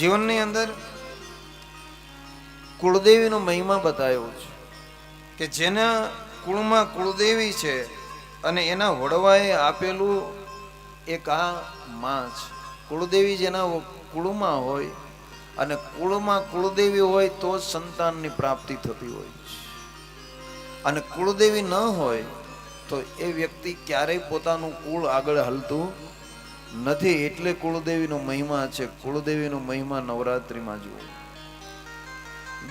જીવનની અંદર કુળદેવીનો મહિમા બતાવ્યો છે કે જેના કુળમાં કુળદેવી છે અને એના વડવાએ આપેલું એક આ માં છે કુળદેવી જેના કુળમાં હોય અને કુળમાં કુળદેવી હોય તો જ સંતાનની પ્રાપ્તિ થતી હોય છે. અને કુળદેવી ન હોય તો એ વ્યક્તિ ક્યારેય પોતાનું કુળ આગળ હલતું નથી, એટલે કુળદેવીનો મહિમા છે. કુળદેવીનો મહિમા નવરાત્રિમાં જુઓ.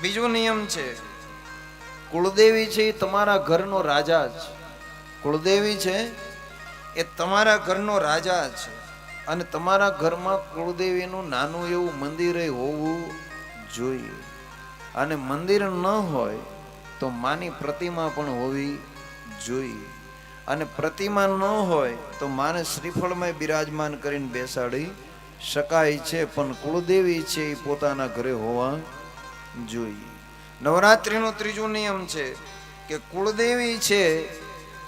બીજો નિયમ છે, કુળદેવી છે એ તમારા ઘરનો રાજા છે કુળદેવી છે એ તમારા ઘરનો રાજા છે અને તમારા ઘરમાં કુળદેવીનું નાનું એવું મંદિર હોવું જોઈએ. અને મંદિર ન હોય તો માની પ્રતિમા પણ હોવી જોઈએ. અને પ્રતિમા ન હોય તો માને શ્રીફળમાં બિરાજમાન કરીને બેસાડી શકાય છે, પણ કુળદેવી છે એ પોતાના ઘરે હોવા જોઈએ. નવરાત્રિનો ત્રીજો નિયમ છે કે કુળદેવી છે,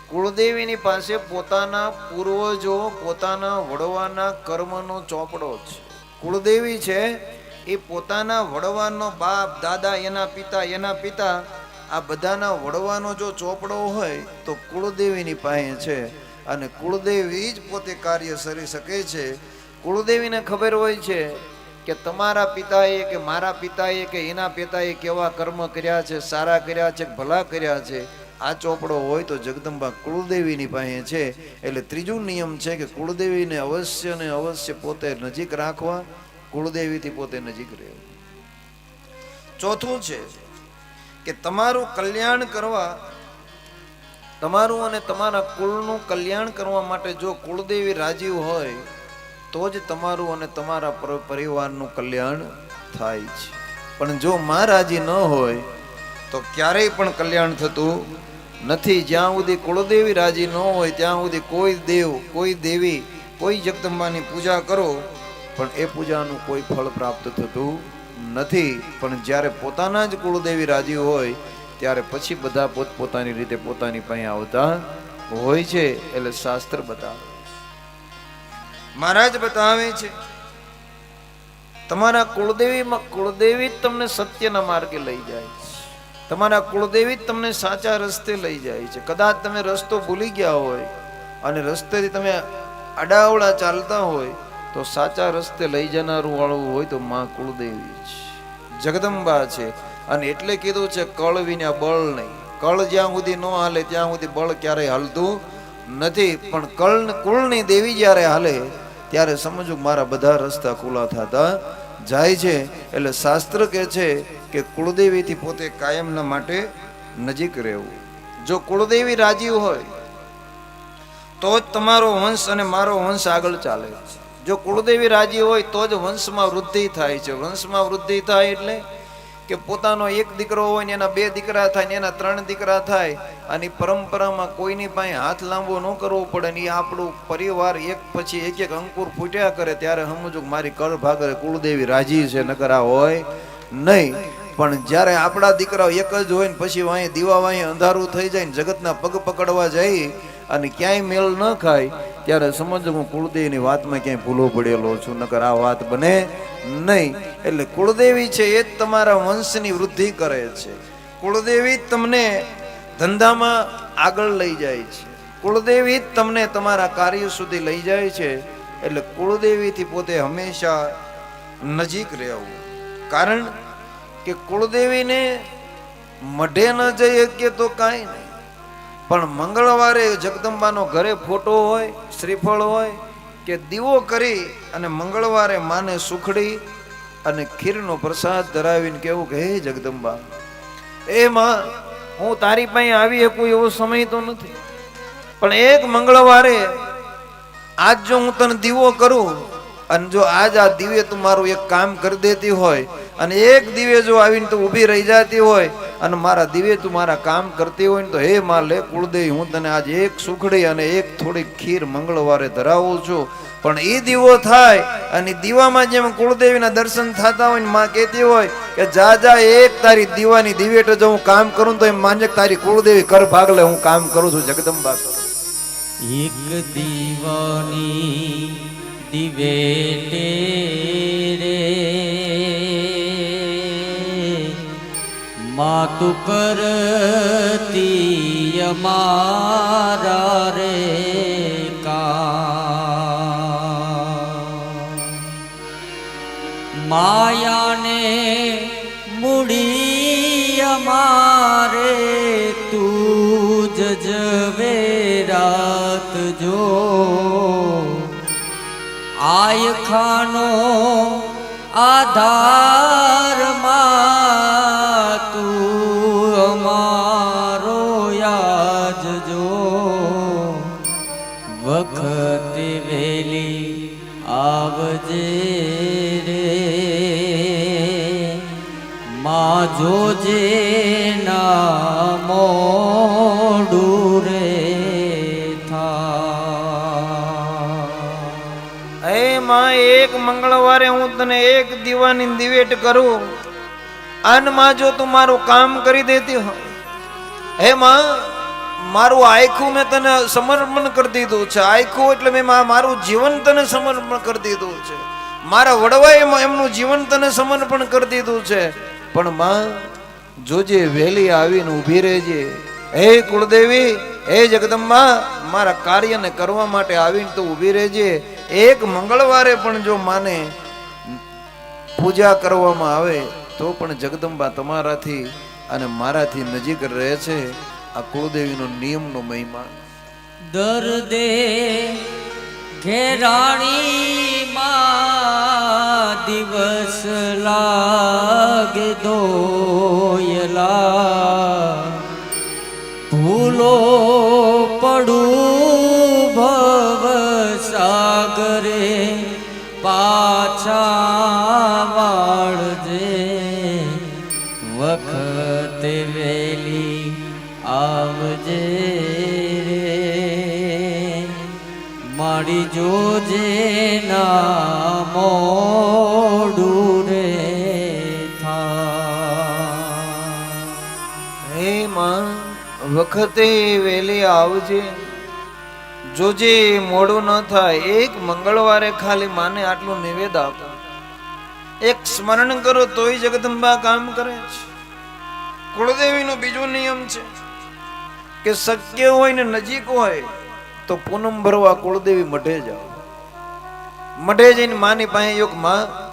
કુળદેવીની પાસે પોતાના પૂર્વજો, પોતાના વડવાના કર્મનો ચોપડો છે. કુળદેવી છે એ પોતાના વડવાનો બાપ, દાદા, એના પિતા એના પિતા આ બધાના વડવાનો જો ચોપડો હોય તો કુળદેવીની પાસે છે અને કુળદેવી જ પોતે કાર્ય કરી શકે છે. કુળદેવીને ખબર હોય છે કે તમારા પિતાએ કે મારા પિતાએ કે એના પિતાએ કેવા કર્મ કર્યા છે, સારા કર્યા છે ભલા કર્યા છે? આ ચોપડો હોય તો જગદંબા કુળદેવીની પાસે છે. એટલે ત્રીજું નિયમ છે કે કુળદેવીને અવશ્ય ને અવશ્ય પોતે નજીક રાખવા, કુળદેવીથી પોતે નજીક રહેવું. ચોથું છે કે તમારું કલ્યાણ કરવા, તમારું અને તમારા કુળનું કલ્યાણ કરવા માટે જો કુળદેવી રાજી હોય, તો જ તમારું અને તમારા પરિવારનું કલ્યાણ થાય છે. પણ જો માં રાજી ન હોય, તો ક્યારેય પણ કલ્યાણ થતું નથી. જ્યાં સુધી કુળદેવી રાજી ન હોય, ત્યાં સુધી કોઈ દેવ, કોઈ દેવી, કોઈ જગદંબાની પૂજા કરો, પણ એ પૂજાનું કોઈ ફળ પ્રાપ્ત થતું નથી, પણ જ્યારે પોતાના જ કુળદેવી રાજી હોય, ત્યારે પછી બધા પોતપોતાની રીતે પોતાની પાસે આવતા હોય છે, એટલે શાસ્ત્ર બતાવે. મહારાજ બતાવે છે, તમારા કુળદેવીમાં, કુળદેવી જ તમને સત્યના માર્ગે લઈ જાય છે. તમારા કુળદેવી જ તમને સાચા રસ્તે લઈ જાય છે. કદાચ તમે રસ્તો ભૂલી ગયા હોય અને રસ્તેથી તમે અડાવડા ચાલતા હોય તો સાચા રસ્તે લઈ જનારું વાળું હોય તો માં કુળદેવી છે જગદંબા છે અને એટલે કીધું છે, કળ વિના બળ નહીં. કળ જ્યાં સુધી ન હાલે, ત્યાં સુધી બળ ક્યારેય હાલતું નથી. પણ કળ કુળની દેવી જ્યારે હાલે, ત્યારે સમજો મારા બધા રસ્તા ખુલ્લા થતા જાય છે. એટલે શાસ્ત્ર કહે છે કે કુળદેવીથી પોતે કાયમના માટે નજીક રહેવું. જો કુળદેવી રાજી હોય, તો જ તમારો વંશ અને મારો વંશ આગળ ચાલે છે. જો કુળદેવી રાજી હોય તો જ વંશમાં વૃદ્ધિ થાય છે. વંશમાં વૃદ્ધિ થાય એટલે કે પોતાનો એક દીકરો હોય ને એના બે દીકરા થાય ને એના ત્રણ દીકરા થાય અને પરંપરામાં કોઈની પાસે હાથ લાંબો ન કરવો પડે ને એ આપણું પરિવાર એક પછી એક એક અંકુર ફૂટ્યા કરે ત્યારે સમજો મારી કળ ભાગરે કુળદેવી રાજી છે નકરા હોય નહીં. પણ જ્યારે આપણા દીકરાઓ એક જ હોય ને પછી વાંહે દીવા વાંહે અંધારું થઈ જાય ને જગતના પગ પકડવા જાય અને ક્યાંય મેળ ન ખાય, ત્યારે સમજ હું કુળદેવીની વાતમાં ક્યાંય ભૂલો પડેલો છું, નકર આ વાત બને નહીં. એટલે કુળદેવી છે એ જ તમારા વંશની વૃદ્ધિ કરે છે. કુળદેવી તમને ધંધામાં આગળ લઈ જાય છે. કુળદેવી જ તમને તમારા કાર્ય સુધી લઈ જાય છે. એટલે કુળદેવીથી પોતે હંમેશા નજીક રહેવું. કારણ કે કુળદેવીને મઢે ન જઈ શકીએ તો કાંઈ નહીં. પણ મંગળવારે જગદંબાનો ઘરે ફોટો હોય, શ્રીફળ હોય કે દીવો કરી અને મંગળવારે માને સુખડી અને ખીરનો પ્રસાદ ધરાવીને કેવું કે, હે જગદંબા એ માં હું તારી પાસે આવી શકું એવો સમય તો નથી. પણ એક મંગળવારે આજ જો હું તને દીવો કરું અને જો આજ આ દીવે તું મારું એક કામ કરી દેતી હોય અને એક દીવે જો આવીને તું ઊભી રહી જતી હોય અને મારા દિવે તું મારા કામ કરતી હોય ને તો હે માં લે કુળદેવી, હું તને આજ એક સુખડી અને એક થોડી ખીર મંગળવારે ધરાવું છું. પણ એ દીવો થાય અને દીવામાં જેમ કુળદેવીના દર્શન થતા હોય ને માં કહેતી હોય કે, જા જા, એક તારી દીવાની દિવેટો જો હું કામ કરું તો એમ માનજે તારી કુળદેવી કર ભાગલે, હું કામ કરું છું જગદંબા. એક દીવાની દિવેટે રે માતુ કરતી અમારા રે કા. માયાને મૂડી અમારે તું જ જવે રાત જો. આય ખાનો આધાર માં જોજે ના મોડું રે થા. એ માં એક મંગળવારે હું તને એક દીવાની દિવેટ કરું. આનમાં જો તું મારું કામ કરી દેતી હોય. હે માં મારું આખું મેં તને સમર્પણ કરી દીધું છે. આખું એટલે મેં મા- મારું જીવન તને સમર્પણ કરી દીધું છે. મારા વડવાએ એમનું જીવન તને સમર્પણ કરી દીધું છે. પણ માં જોજે વહેલી આવીને ઊભી રહેજે. હે કુળદેવી, હે જગદંબા, મારા કાર્યને કરવા માટે આવીને તો ઊભી રહેજે. એક મંગળવારે પણ જો માને પૂજા કરવામાં આવે, તો પણ જગદંબા તમારાથી અને મારાથી નજીક રહે છે. આ કુળદેવીનો નિયમનો મહિમા. દર્દે ઘેરાણી માં દિવસ લાગે દોયલા ભૂલો પડું ભવ સાગરે પાછા વાળજે. વખતે વેલી આવજે મારી જોજે ના મોડું વખતે વહેલી આવજે. જોજે મોડું ન થાય, એક મંગળવારે ખાલી માને આટલું નિવેદ આપો. એક સ્મરણ કરો, તોય જગદંબા કામ કરે છે. કુળદેવીનો બીજો નિયમ છે કે શક્ય હોય ને નજીક હોય, તો પૂનમ ભરવા કુળદેવી મઢે જાઓ. મઢે જઈને માની પાસે યોગ, માં,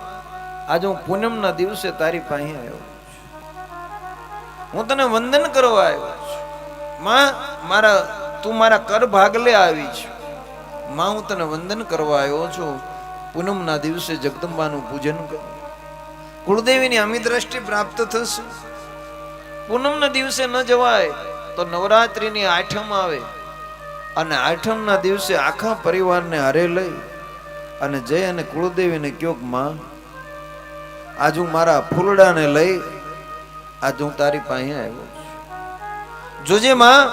આજે હું પૂનમના દિવસે તારી પાસે આવ્યો હું તને વંદન કરવા આવ્યો છું. માં, મારા, તું મારા કર ભાગલે આવી છું માં, હું તને વંદન કરવા આવ્યો છું. પૂનમના દિવસે જગદંબાનું પૂજન કર. કુળદેવીની અમી દ્રષ્ટિ પ્રાપ્ત થશે. પૂનમના દિવસે ન જવાય તો નવરાત્રિની આઠમ આવે. અને આઠમના દિવસે આખા પરિવારને હારે લઈ અને જય અને કુળદેવીને કયોકમાં, આજ હું મારા ફૂલડાને લઈ, આજ હું તારી પાસે આવ્યો જોજે માં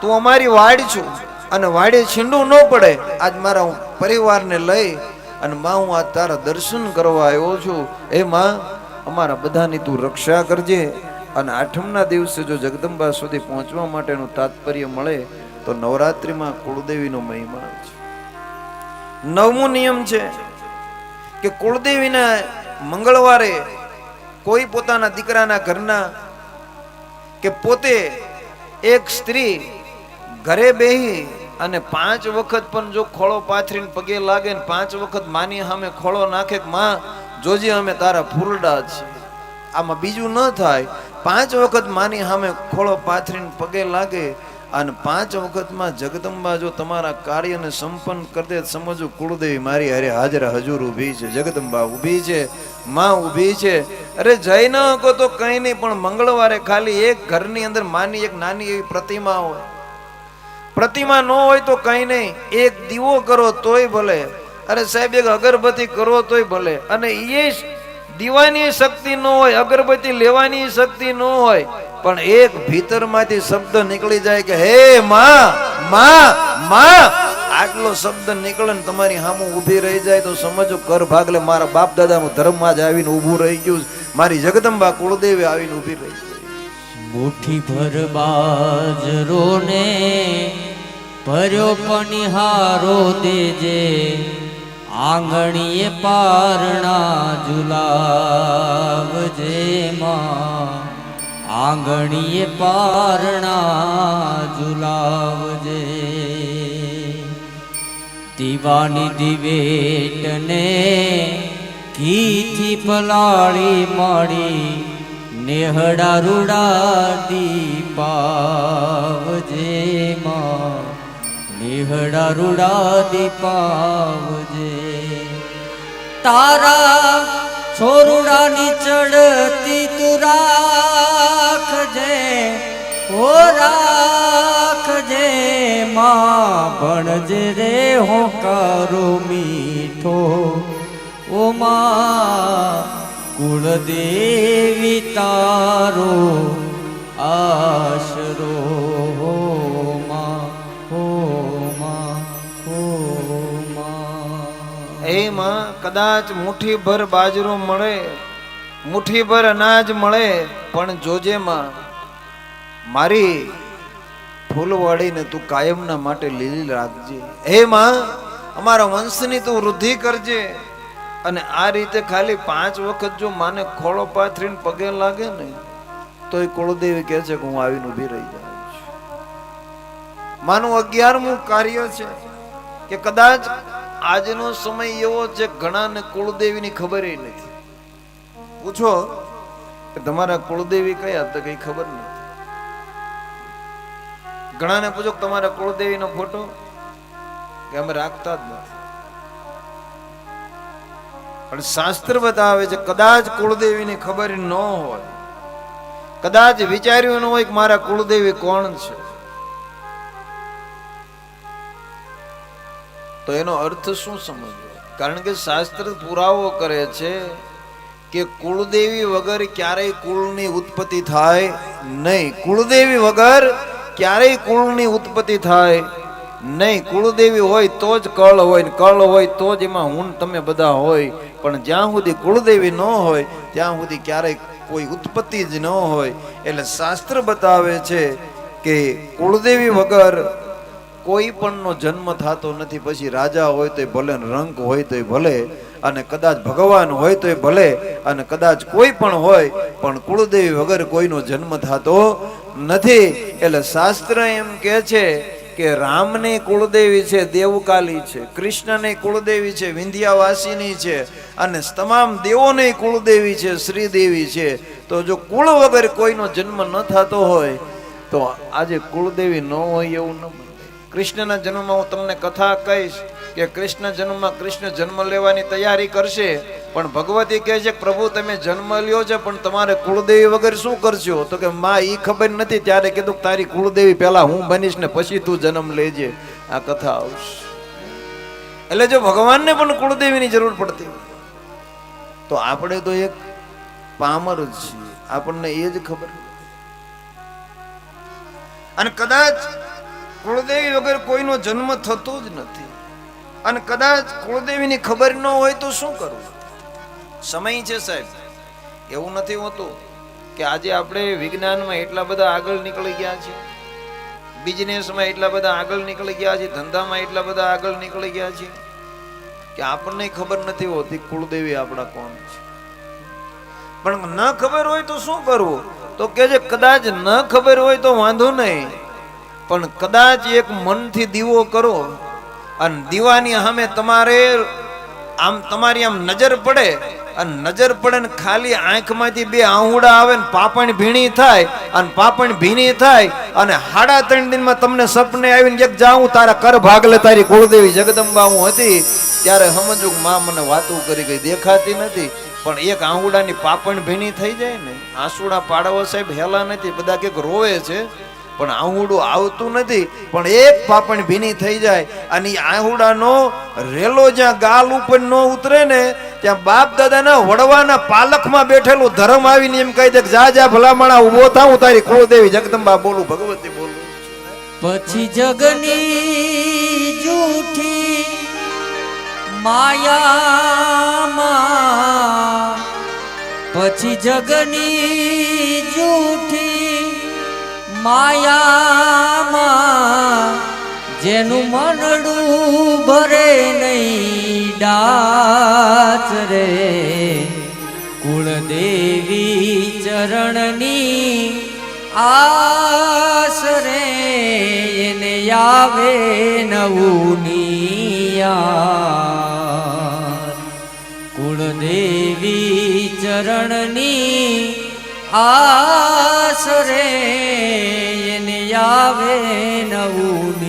તું અમારી વાડ છું અને વાડે છીંડું ન પડે. આજ મારા હું પરિવારને લઈ અને માં હું આજ તારા દર્શન કરવા આવ્યો છું. એ માં, અમારા બધાની તું રક્ષા કરજે અને આઠમના દિવસે જો જગદંબા સુધી પહોંચવા માટેનું તાત્પર્ય મળે, તો નવરાત્રિમાં કુળદેવીનો મહિમા છે. નવમો નિયમ છે કે કુળદેવીના મંગળવારે કોઈ પોતાના દીકરાના ઘરના કે પોતે એક સ્ત્રી ઘરે બેહી અને પાંચ વખત પણ જો ખોળો પાથરીને પગે લાગે ને પાંચ વખત માની સામે ખોળો નાખે માં, જોજે અમે તારા ફૂલડા છીએ આમાં બીજું ન થાય. પાંચ વખત માની સામે ખોળો પાથરીને પગે લાગે અને પાંચ વખતમાં જગદંબા જો તમારા કાર્યને સંપન્ન કરી દે, સમજો કુળદેવી મારી અરે હાજર હજુર ઊભી છે. જગદંબા ઊભી છે, માં ઊભી છે. અરે જઈ ન શકો તો કંઈ નહીં, પણ મંગળવારે ખાલી એક ઘરની અંદર માની એક નાની એવી પ્રતિમા હોય. પ્રતિમા ન હોય તો કંઈ નહીં, એક દીવો કરો તોય ભલે. અરે સાહેબ, એક અગરબત્તી કરો તોય ભલે. અને એ દીવાની શક્તિ ન હોય, અગરબત્તી લેવાની શક્તિ ન હોય, પણ એક ભીતરમાંથી શબ્દ નીકળી જાય કે, હે માં માં માં. આટલો શબ્દ નીકળે ને તમારી સામું ઊભી રહી જાય તો સમજો, કર ભાગલે, મારા બાપ દાદાનું ધર્મમાં જ આવીને ઊભું રહી ગયું મારી જગદંબા કુળદેવી આવીને ઊભી રહી મુઠી ભર બાજરો ને ભર્યો પનિહારો દેજે. આંગણીએ પારણા ઝુલાવજે માં. આંગણીએ પારણા ઝુલાવજે દીવાની દિવેટને ઘીથી પલાળી મળી નેહડા રૂડા દીપાવજે માં. નેહડા રૂડા દીપાવજે. તારા છોરુડાની ચડતી તું રાખજે, ઓ રાખજે, માં ભણજે રે હોકારો મીઠો. ઓ માં, કુળદેવી તારો આશરો કદાચ મુઠ્ઠીભર બાજરો મળે, મુઠ્ઠીભર અનાજ મળે, પણ જોજે મારી ફૂલવાડીને તું કાયમના માટે લીલી રાખજે. હે માં, અમારા વંશની તું વૃદ્ધિ કરજે. અને આ રીતે ખાલી પાંચ વખત જો માને ખોળો પાથરીને પગે લાગે ને તો એ કુળદેવી કહે છે કે હું આવીને ઊભી રહી જાઉં છું. માનું અગિયારમું કાર્ય છે કે કદાચ આજનો સમય એવો છે ઘણાને કુળદેવીની ખબર નથી. પૂછો તમારા કુળદેવી કયા તો કઈ ખબર નથી. ઘણાને પૂછો તમારા કુળદેવીનો ફોટો? કે અમે રાખતા જ નથી. પણ શાસ્ત્ર બતાવે છે, કદાચ કુળદેવીની ખબર ન હોય. કદાચ વિચાર્યું ન હોય કે મારા કુળદેવી કોણ છે. તો એનો અર્થ શું સમજવો? કારણ કે શાસ્ત્ર પુરાવો કરે છે કે કુળદેવી વગર ક્યારેય કુળની ઉત્પત્તિ થાય નહીં. કુળદેવી વગર ક્યારેય કુળની ઉત્પત્તિ થાય નહીં. કુળદેવી હોય તો જ કળ હોય ને કળ હોય તો જ એમાં હું તમે બધા હોય. પણ જ્યાં સુધી કુળદેવી ન હોય, ત્યાં સુધી ક્યારેય કોઈ ઉત્પત્તિ જ ન હોય. એટલે શાસ્ત્ર બતાવે છે કે કુળદેવી વગર કોઈ પણનો જન્મ થતો નથી, પછી રાજા હોય તોય ભલે રંક હોય તોય ભલે, અને કદાચ ભગવાન હોય તોય ભલે, અને કદાચ કોઈ પણ હોય, પણ કુળદેવી વગર કોઈનો જન્મ થતો નથી. એટલે શાસ્ત્ર એમ કહે છે કે રામની કુળદેવી છે, દેવકાલી છે, કૃષ્ણની કુળદેવી છે, વિંધ્યાવાસીની છે, અને તમામ દેવોની કુળદેવી છે, શ્રીદેવી છે. તો જો કુળ વગર કોઈનો જન્મ ન થતો હોય, તો આજે કુળદેવી ન હોય એવું ન કૃષ્ણના જન્મમાં હું તમને કથા કહીશ કે કૃષ્ણ જન્મમાં કૃષ્ણ જન્મ લેવાની તૈયારી કરશે, પણ ભગવતી કહે છે પ્રભુ તમે જન્મ લ્યો છે, પણ તમારે કુળદેવી વગર શું કરશો? તો કે માં એ ખબર નથી, ત્યારે કીધું તારી કુળદેવી પહેલા હું બનીશ ને પછી તું જન્મ લેજે. આ કથા આવશે. એટલે જો ભગવાનને પણ કુળદેવીની જરૂર પડતી તો આપણે તો એક પામર જ છીએ. આપણને એ જ ખબર. અને કદાચ કુળદેવી વગર કોઈનો જન્મ થતો જ નથી. અને કદાચ કુળદેવીની ખબર ન હોય તો શું કરવું સમય છે સાહેબ. એવું નથી હોતું કે આજે આપણે વિજ્ઞાનમાં એટલા બધા આગળ નીકળી ગયા છે બિઝનેસમાં એટલા બધા આગળ નીકળી ગયા છે ધંધામાં એટલા બધા આગળ નીકળી ગયા છે કે આપણને ખબર નથી હોતી કુળદેવી આપણા કોણ છે. પણ ન ખબર હોય તો શું કરવું? તો કે જે કદાચ ન ખબર હોય તો વાંધો નહીં. પણ કદાચ એક મનથી દીવો કરો અને દીવાની સામે તમારે આમ તમારી આમ નજર પડે અને નજર પડે ને ખાલી આંખમાંથી બે આહુડા આવે ને પાપણ ભીણી થાય અને પાપણ ભીણી થાય અને હાડા ત્રણ દિનમાં તમને સપને આવીને એક જાઉં, તારા કર ભાગલે તારી કુળદેવી જગદંબા હું હતી. ત્યારે સમજું માં મને વાતું કરી ગઈ દેખાતી નથી. પણ એક આહુડાની પાપણ ભીણી થઈ જાય ને, આંસુડા પાડવા સાહેબ હેલા નથી, બધા કંઈક રોવે છે. પણ આહુડું આવતું નથી, પણ એક પાપણ ભીની થઈ જાય અને આહુડાનો રેલો જ્યાં ગાલ ઉપર ન ઉતરે ને, ત્યાં બાપ દાદાના વડવાના પાલખમાં બેઠેલું ધર્મ આવીને એમ કહી દે જા જા, ભલામણા ઊભો થા, હું તારી કુળદેવી જગદંબા બોલું, ભગવતી બોલું. પછી જગની જૂઠી માયામાં, પછી જગની જૂઠી માયામાં જેનું મનડું ભરે નહીં ડાચ રે. કુળદેવી ચરણની આશરે એને આવે નવું કુળદેવી ચરણની આસરે એને આવે નવું